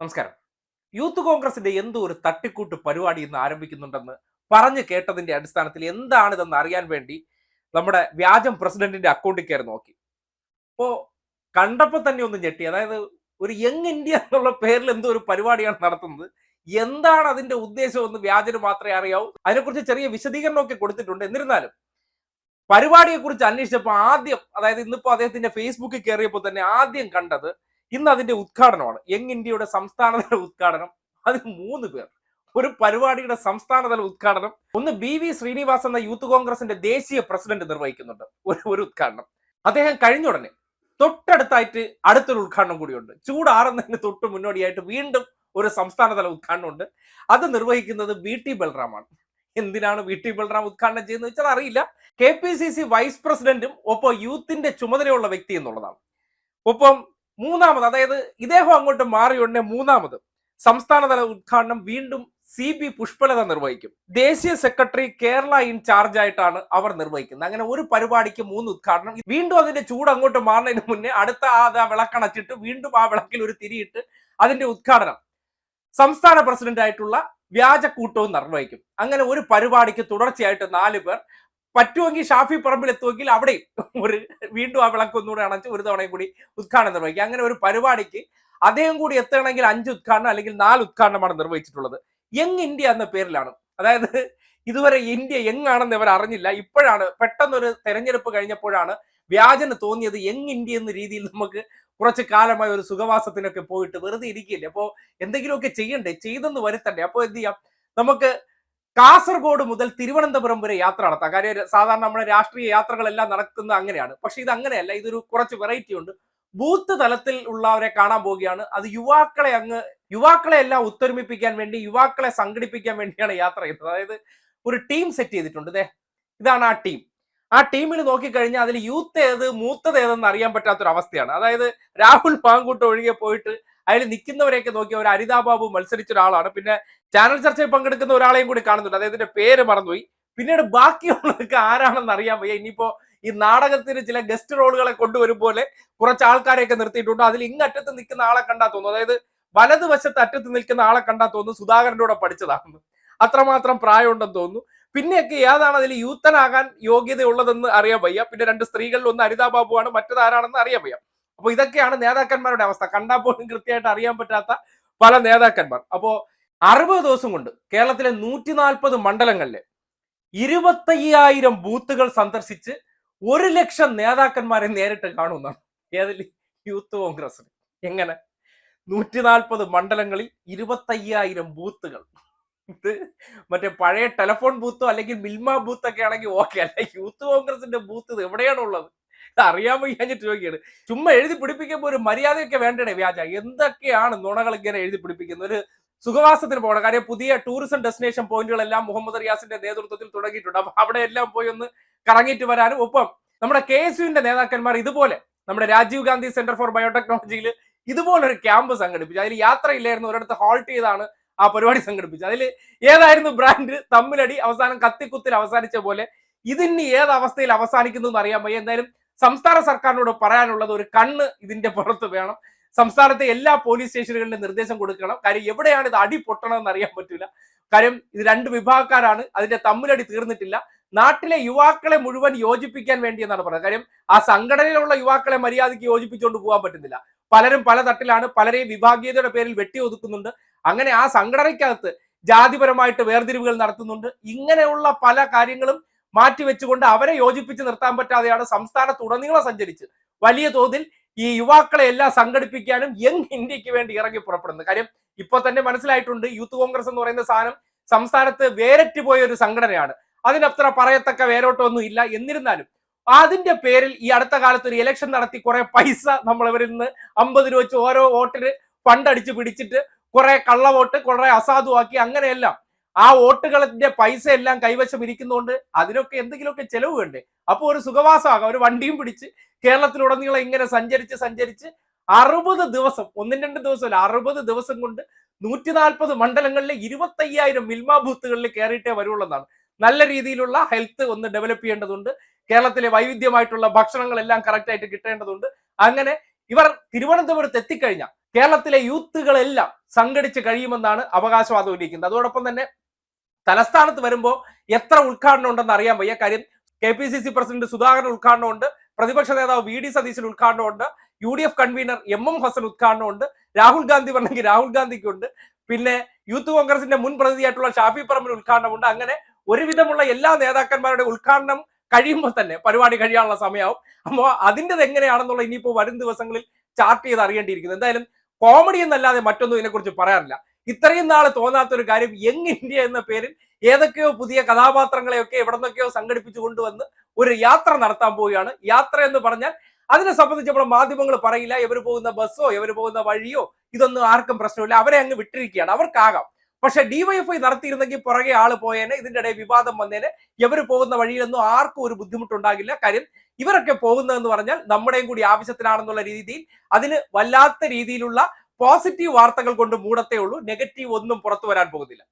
നമസ്കാരം. യൂത്ത് കോൺഗ്രസിന്റെ എന്തോ ഒരു തട്ടിക്കൂട്ട് പരിപാടി ഇന്ന് ആരംഭിക്കുന്നുണ്ടെന്ന് പറഞ്ഞു കേട്ടതിന്റെ അടിസ്ഥാനത്തിൽ എന്താണിതെന്ന് അറിയാൻ വേണ്ടി നമ്മുടെ വ്യാജം പ്രസിഡന്റിന്റെ അക്കൗണ്ടിൽ കയറി നോക്കി. അപ്പോ കണ്ടപ്പോ തന്നെ ഒന്ന് ഞെട്ടി. അതായത് ഒരു യങ് ഇന്ത്യ എന്നുള്ള പേരിൽ എന്തോ ഒരു പരിപാടിയാണ് നടത്തുന്നത്. എന്താണ് അതിന്റെ ഉദ്ദേശം എന്ന് വ്യാജന് മാത്രമേ അറിയാവൂ. അതിനെക്കുറിച്ച് ചെറിയ വിശദീകരണമൊക്കെ കൊടുത്തിട്ടുണ്ട്. എന്നിരുന്നാലും പരിപാടിയെ കുറിച്ച് അന്വേഷിച്ചപ്പോൾ ആദ്യം അതായത് ഇന്നിപ്പോ അദ്ദേഹത്തിന്റെ ഫേസ്ബുക്കിൽ കയറിയപ്പോൾ തന്നെ ആദ്യം കണ്ടത് ഇന്ന് അതിന്റെ ഉദ്ഘാടനമാണ്. യങ് ഇന്ത്യയുടെ സംസ്ഥാനതല ഉദ്ഘാടനം. അത് മൂന്ന് പേർ. ഒരു പരിപാടിയുടെ സംസ്ഥാനതല ഉദ്ഘാടനം. ഒന്ന് ബി വി ശ്രീനിവാസ് എന്ന യൂത്ത് കോൺഗ്രസിന്റെ ദേശീയ പ്രസിഡന്റ് നിർവഹിക്കുന്നുണ്ട്. ഒരു ഒരു ഉദ്ഘാടനം. അദ്ദേഹം കഴിഞ്ഞ ഉടനെ തൊട്ടടുത്തായിട്ട് അടുത്തൊരു ഉദ്ഘാടനം കൂടിയുണ്ട്. ചൂടാറുന്നതിന് തൊട്ട് മുന്നോടിയായിട്ട് വീണ്ടും ഒരു സംസ്ഥാനതല ഉദ്ഘാടനം ഉണ്ട് അത് നിർവഹിക്കുന്നത് വി ടി ബൽറാമാണ്. എന്തിനാണ് വി ടി ബൽറാം ഉദ്ഘാടനം ചെയ്യുന്നത് വെച്ചാൽ അറിയില്ല. K P C C vice പ്രസിഡന്റും ഒപ്പം യൂത്തിന്റെ ചുമതലയുള്ള വ്യക്തി എന്നുള്ളതാണ്. ഒപ്പം മൂന്നാമത് അതായത് ഇദ്ദേഹം അങ്ങോട്ട് മാറിയുടനെ മൂന്നാമത് സംസ്ഥാനതല ഉദ്ഘാടനം വീണ്ടും സി ബി പുഷ്പലത നിർവഹിക്കും. ദേശീയ സെക്രട്ടറി കേരള ഇൻ ചാർജ് ആയിട്ടാണ് അവർ നിർവഹിക്കുന്നത്. അങ്ങനെ ഒരു പരിപാടിക്ക് മൂന്ന് ഉദ്ഘാടനം. വീണ്ടും അതിന്റെ ചൂട് അങ്ങോട്ട് മാറുന്നതിന് മുന്നേ അടുത്ത ആ വിളക്കണച്ചിട്ട് വീണ്ടും ആ വിളക്കിൽ ഒരു തിരിയിട്ട് അതിന്റെ ഉദ്ഘാടനം സംസ്ഥാന പ്രസിഡന്റ് ആയിട്ടുള്ള വ്യാജക്കൂട്ടവും നിർവഹിക്കും. അങ്ങനെ ഒരു പരിപാടിക്ക് തുടർച്ചയായിട്ട് നാല് പേർ പറ്റുമെങ്കിൽ ഷാഫി പറമ്പിൽ എത്തുമെങ്കിൽ അവിടെയും ഒരു വീണ്ടും ആ വിളക്ക് ഒന്നുകൂടെ അണച്ച് ഒരു തവണയും കൂടി ഉദ്ഘാടനം നിർവഹിക്കുക. അങ്ങനെ ഒരു പരിപാടിക്ക് അദ്ദേഹം കൂടി എത്തണമെങ്കിൽ അഞ്ച് ഉദ്ഘാടനം അല്ലെങ്കിൽ നാല് ഉദ്ഘാടനമാണ് നിർവഹിച്ചിട്ടുള്ളത്. യങ് ഇന്ത്യ എന്ന പേരിലാണ്. അതായത് ഇതുവരെ ഇന്ത്യ യങ് ആണെന്ന് ഇവർ അറിഞ്ഞില്ല. ഇപ്പോഴാണ് പെട്ടെന്നൊരു തെരഞ്ഞെടുപ്പ് കഴിഞ്ഞപ്പോഴാണ് വ്യാജന് തോന്നിയത് യങ് ഇന്ത്യ എന്ന രീതിയിൽ നമുക്ക് കുറച്ച് കാലമായി ഒരു സുഖവാസത്തിനൊക്കെ പോയിട്ട് വെറുതെ ഇരിക്കില്ലേ അപ്പോൾ എന്തെങ്കിലുമൊക്കെ ചെയ്യണ്ടേ? ചെയ്തെന്ന് വരുത്തണ്ടേ? അപ്പോൾ എന്ത് ചെയ്യാം? നമുക്ക് കാസർഗോഡ് മുതൽ തിരുവനന്തപുരം വരെ യാത്ര നടത്താം. കാര്യം സാധാരണ നമ്മുടെ രാഷ്ട്രീയ യാത്രകളെല്ലാം നടക്കുന്നത് അങ്ങനെയാണ്. പക്ഷെ ഇത് അങ്ങനെയല്ല. ഇതൊരു കുറച്ച് വെറൈറ്റി ഉണ്ട്. ബൂത്ത് തലത്തിൽ ഉള്ളവരെ കാണാൻ പോവുകയാണ്. അത് യുവാക്കളെ അങ്ങ് യുവാക്കളെ എല്ലാം ഒത്തൊരുമിപ്പിക്കാൻ വേണ്ടി യുവാക്കളെ സംഘടിപ്പിക്കാൻ വേണ്ടിയാണ് യാത്ര ചെയ്യുന്നത്. അതായത് ഒരു ടീം സെറ്റ് ചെയ്തിട്ടുണ്ട് ദേ. ഇതാണ് ആ ടീം ആ ടീമിൽ നോക്കിക്കഴിഞ്ഞാൽ അതിൽ യൂത്ത് ഏത് മൂത്തത് ഏതെന്ന് അറിയാൻ പറ്റാത്തൊരു അവസ്ഥയാണ് അതായത് രാഹുൽ പാങ്കൂട്ട് ഒഴികെ പോയിട്ട് അതിൽ നിൽക്കുന്നവരെയൊക്കെ നോക്കി ഒരു അരിതാ ബാബു മത്സരിച്ച ഒരാളാണ്. പിന്നെ ചാനൽ ചർച്ചയിൽ പങ്കെടുക്കുന്ന ഒരാളെയും കൂടി കാണുന്നുണ്ട്. അദ്ദേഹത്തിന്റെ പേര് മറന്നുപോയി. പിന്നീട് ബാക്കിയുള്ളവർക്ക് ആരാണെന്ന് അറിയാൻ വയ്യ. ഇനിയിപ്പോ ഈ നാടകത്തിന് ചില ഗസ്റ്റ് റോളുകളെ കൊണ്ടുവരും പോലെ കുറച്ച് ആൾക്കാരെയൊക്കെ നിർത്തിയിട്ടുണ്ട്. അതിൽ ഇങ്ങറ്റത്ത് നിൽക്കുന്ന ആളെ കണ്ടാ തോന്നുന്നു. അതായത് വലതുവശത്ത് അറ്റത്ത് നിൽക്കുന്ന ആളെ കണ്ടാ തോന്നുന്നു. സുധാകരന്റെ കൂടെ പഠിച്ചതാണെന്ന് അത്രമാത്രം പ്രായമുണ്ടെന്ന് തോന്നുന്നു. പിന്നെയൊക്കെ ഏതാണ് അതിൽ യൂത്തനാകാൻ യോഗ്യതയുള്ളതെന്ന് അറിയാൻ വയ്യ. പിന്നെ രണ്ട് സ്ത്രീകളിൽ ഒന്ന് അരിതാ ബാബുവാണ്. മറ്റത് ആരാണെന്ന് അറിയാൻ വയ്യ. അപ്പൊ ഇതൊക്കെയാണ് നേതാക്കന്മാരുടെ അവസ്ഥ. കണ്ടാൽ പോലും കൃത്യമായിട്ട് അറിയാൻ പറ്റാത്ത പല നേതാക്കന്മാർ. അപ്പോ അറുപത് ദിവസം കൊണ്ട് കേരളത്തിലെ നൂറ്റി നാൽപ്പത് മണ്ഡലങ്ങളിലെ ഇരുപത്തയ്യായിരം ബൂത്തുകൾ സന്ദർശിച്ച് ഒരു ലക്ഷം നേതാക്കന്മാരെ നേരിട്ട് കാണുമെന്നാണ്. ഏതിൽ യൂത്ത് കോൺഗ്രസ് എങ്ങനെ? നൂറ്റി നാൽപ്പത് മണ്ഡലങ്ങളിൽ ഇരുപത്തയ്യായിരം ബൂത്തുകൾ. ഇത് മറ്റേ പഴയ ടെലഫോൺ ബൂത്തോ അല്ലെങ്കിൽ മിൽമ ബൂത്തൊക്കെ ആണെങ്കിൽ ഓക്കെ. അല്ല യൂത്ത് കോൺഗ്രസിന്റെ ബൂത്ത് ഇത് എവിടെയാണ് ഉള്ളത് അറിയാൻ വയ്യാഞ്ഞിട്ട് ചോദിക്കുകയാണ്. ചുമ്മാ എഴുതി പിടിപ്പിക്കുമ്പോൾ ഒരു മര്യാദയൊക്കെ വേണ്ടേ വ്യാജ. എന്തൊക്കെയാണ് നുണകൾ ഇങ്ങനെ എഴുതി പിടിപ്പിക്കുന്നത്? ഒരു സുഖവാസത്തിന് പോകണം. കാര്യം പുതിയ ടൂറിസം ഡെസ്റ്റിനേഷൻ പോയിന്റുകളെല്ലാം മുഹമ്മദ് റിയാസിന്റെ നേതൃത്വത്തിൽ തുടങ്ങിയിട്ടുണ്ട്. അപ്പൊ അവിടെ എല്ലാം പോയി ഒന്ന് കറങ്ങിയിട്ട് വരാനും ഒപ്പം നമ്മുടെ കെ എസ് യുവിന്റെ നേതാക്കന്മാർ ഇതുപോലെ നമ്മുടെ രാജീവ് ഗാന്ധി സെന്റർ ഫോർ ബയോടെക്നോളജിയിൽ ഇതുപോലൊരു ക്യാമ്പ് സംഘടിപ്പിച്ചു. അതിൽ യാത്രയില്ലായിരുന്നു. ഒരിടത്ത് ഹോൾട്ട് ചെയ്താണ് ആ പരിപാടി സംഘടിപ്പിച്ചത്. അതിൽ ഏതായിരുന്നു ബ്രാൻഡ്? തമ്മിലടി അവസാനം കത്തിക്കുത്തിൽ അവസാനിച്ച പോലെ. ഇതിന് ഏത് അവസ്ഥയിൽ അവസാനിക്കുന്നു എന്ന് അറിയാൻ എന്തായാലും സംസ്ഥാന സർക്കാരിനോട് പറയാനുള്ളത് ഒരു കണ്ണ് ഇതിന്റെ പുറത്ത് വേണം. സംസ്ഥാനത്തെ എല്ലാ പോലീസ് സ്റ്റേഷനുകളിലും നിർദ്ദേശം കൊടുക്കണം. കാര്യം എവിടെയാണ് ഇത് അടി പൊട്ടണമെന്ന് അറിയാൻ പറ്റില്ല. കാര്യം ഇത് രണ്ട് വിഭാഗക്കാരാണ്. അതിന്റെ തമ്മിലടി തീർന്നിട്ടില്ല. നാട്ടിലെ യുവാക്കളെ മുഴുവൻ യോജിപ്പിക്കാൻ വേണ്ടി എന്നാണ് പറയുന്നത്. കാര്യം ആ സംഘടനയിലുള്ള യുവാക്കളെ മര്യാദയ്ക്ക് യോജിപ്പിച്ചുകൊണ്ട് പോകാൻ പറ്റുന്നില്ല. പലരും പല തട്ടിലാണ് പലരെയും വിഭാഗീയതയുടെ പേരിൽ വെട്ടി ഒതുക്കുന്നുണ്ട് അങ്ങനെ ആ സംഘടനയ്ക്കകത്ത് ജാതിപരമായിട്ട് വേർതിരിവുകൾ നടത്തുന്നുണ്ട്. ഇങ്ങനെയുള്ള പല കാര്യങ്ങളും മാറ്റിവെച്ചുകൊണ്ട് അവരെ യോജിപ്പിച്ച് നിർത്താൻ പറ്റാതെയാണ് സംസ്ഥാനത്തുടനീളം സഞ്ചരിച്ച് വലിയ തോതിൽ ഈ യുവാക്കളെ എല്ലാം സംഘടിപ്പിക്കാനും യങ് ഇന്ത്യയ്ക്ക് വേണ്ടി ഇറങ്ങി പുറപ്പെടുന്നത്. കാര്യം ഇപ്പൊ തന്നെ മനസ്സിലായിട്ടുണ്ട് യൂത്ത് കോൺഗ്രസ് എന്ന് പറയുന്ന സാധനം സംസ്ഥാനത്ത് വേരറ്റ് പോയ ഒരു സംഘടനയാണ്. അതിനത്ര പറയത്തക്ക വേരോട്ടമൊന്നും ഇല്ല. എന്നിരുന്നാലും അതിന്റെ പേരിൽ ഈ അടുത്ത കാലത്ത് ഒരു ഇലക്ഷൻ നടത്തി കുറെ പൈസ നമ്മൾ ഇവരിൽ നിന്ന് അമ്പത് രൂപ വെച്ച് ഓരോ വോട്ടിന് ഫണ്ട് അടിച്ച് പിടിച്ചിട്ട് കുറെ കള്ളവോട്ട് കുറെ അസാധുവാക്കി അങ്ങനെയെല്ലാം ആ വോട്ടുകളുടെ പൈസ എല്ലാം കൈവശം ഇരിക്കുന്നതുകൊണ്ട് അതിനൊക്കെ എന്തെങ്കിലുമൊക്കെ ചെലവ് വേണ്ടേ? അപ്പോൾ ഒരു സുഖവാസമാകാം. ഒരു വണ്ടിയും പിടിച്ച് കേരളത്തിലുടനീളം ഇങ്ങനെ സഞ്ചരിച്ച് സഞ്ചരിച്ച് അറുപത് ദിവസം ഒന്നും രണ്ട് ദിവസമല്ല അറുപത് ദിവസം കൊണ്ട് നൂറ്റി നാൽപ്പത് മണ്ഡലങ്ങളിലെ ഇരുപത്തയ്യായിരം മിൽമ ബൂത്തുകളിൽ കയറിയിട്ടേ വരുള്ളതാണ് നല്ല രീതിയിലുള്ള ഹെൽത്ത് ഒന്ന് ഡെവലപ്പ് ചെയ്യേണ്ടതുണ്ട്. കേരളത്തിലെ വൈവിധ്യമായിട്ടുള്ള ഭക്ഷണങ്ങളെല്ലാം കറക്റ്റ് ആയിട്ട് കിട്ടേണ്ടതുണ്ട്. അങ്ങനെ ഇവർ തിരുവനന്തപുരത്ത് എത്തിക്കഴിഞ്ഞാൽ കേരളത്തിലെ യൂത്തുകളെല്ലാം സംഘടിച്ച് കഴിയുമെന്നാണ് അവകാശവാദം ഉന്നയിക്കുന്നത്. അതോടൊപ്പം തന്നെ തലസ്ഥാനത്ത് വരുമ്പോൾ എത്ര ഉദ്ഘാടനം ഉണ്ടെന്ന് അറിയാൻ വയ്യ. കാര്യം K P C C president Sudhakaran ഉദ്ഘാടനമുണ്ട്. പ്രതിപക്ഷ നേതാവ് V D Satheesan ഉദ്ഘാടനമുണ്ട്. U D F convener M M Hassan ഉദ്ഘാടനമുണ്ട്. Rahul Gandhi പറഞ്ഞെങ്കിൽ രാഹുൽ ഗാന്ധിക്കുണ്ട്. പിന്നെ യൂത്ത് കോൺഗ്രസിന്റെ മുൻ പ്രതിനിധിയായിട്ടുള്ള ഷാഫി പറമ്പിൽ ഉദ്ഘാടനമുണ്ട്. അങ്ങനെ ഒരുവിധമുള്ള എല്ലാ നേതാക്കന്മാരുടെ ഉദ്ഘാടനം കഴിയുമ്പോൾ തന്നെ പരിപാടി കഴിയാനുള്ള സമയമാവും. അപ്പോൾ അതിന്റെത് എങ്ങനെയാണെന്നുള്ള ഇനിയിപ്പോൾ വരും ദിവസങ്ങളിൽ ചാർട്ട് ചെയ്ത് അറിയേണ്ടിയിരിക്കുന്നു. എന്തായാലും കോമഡി എന്നല്ലാതെ മറ്റൊന്നും ഇതിനെക്കുറിച്ച് പറയാനില്ല ഇത്രയും നാൾ തോന്നാത്ത ഒരു കാര്യം യങ് ഇന്ത്യ എന്ന പേരിൽ ഏതൊക്കെയോ പുതിയ കഥാപാത്രങ്ങളെയൊക്കെ എവിടെ നിന്നൊക്കെയോ സംഘടിപ്പിച്ചു കൊണ്ടുവന്ന് ഒരു യാത്ര നടത്താൻ പോവുകയാണ്. യാത്ര എന്ന് പറഞ്ഞാൽ അതിനെ സംബന്ധിച്ച് നമ്മുടെ മാധ്യമങ്ങൾ പറയില്ല. ഇവർ പോകുന്ന ബസ്സോ ഇവർ പോകുന്ന വഴിയോ ഇതൊന്നും ആർക്കും പ്രശ്നമില്ല. അവരെ അങ്ങ് വിട്ടിരിക്കുകയാണ്. അവർക്കാകാം. പക്ഷെ ഡിവൈഎഫ്ഐ നടത്തിയിരുന്നെങ്കിൽ പുറകെ ആൾ പോയേനെ ഇതിന്റെ ഇടയിൽ വിവാദം വന്നേനെ ഇവർ പോകുന്ന വഴിയിലൊന്നും ആർക്കും ഒരു ബുദ്ധിമുട്ടുണ്ടാകില്ല. കാര്യം ഇവരൊക്കെ പോകുന്നതെന്ന് പറഞ്ഞാൽ നമ്മുടെയും കൂടി ആവശ്യത്തിനാണെന്നുള്ള രീതിയിൽ അതിന് വല്ലാത്ത രീതിയിലുള്ള പോസിറ്റീവ് വാർത്തകൾ കൊണ്ട് മൂടത്തേ ഉള്ളൂ. നെഗറ്റീവ് ഒന്നും പുറത്തു വരാൻ പോകുന്നില്ല.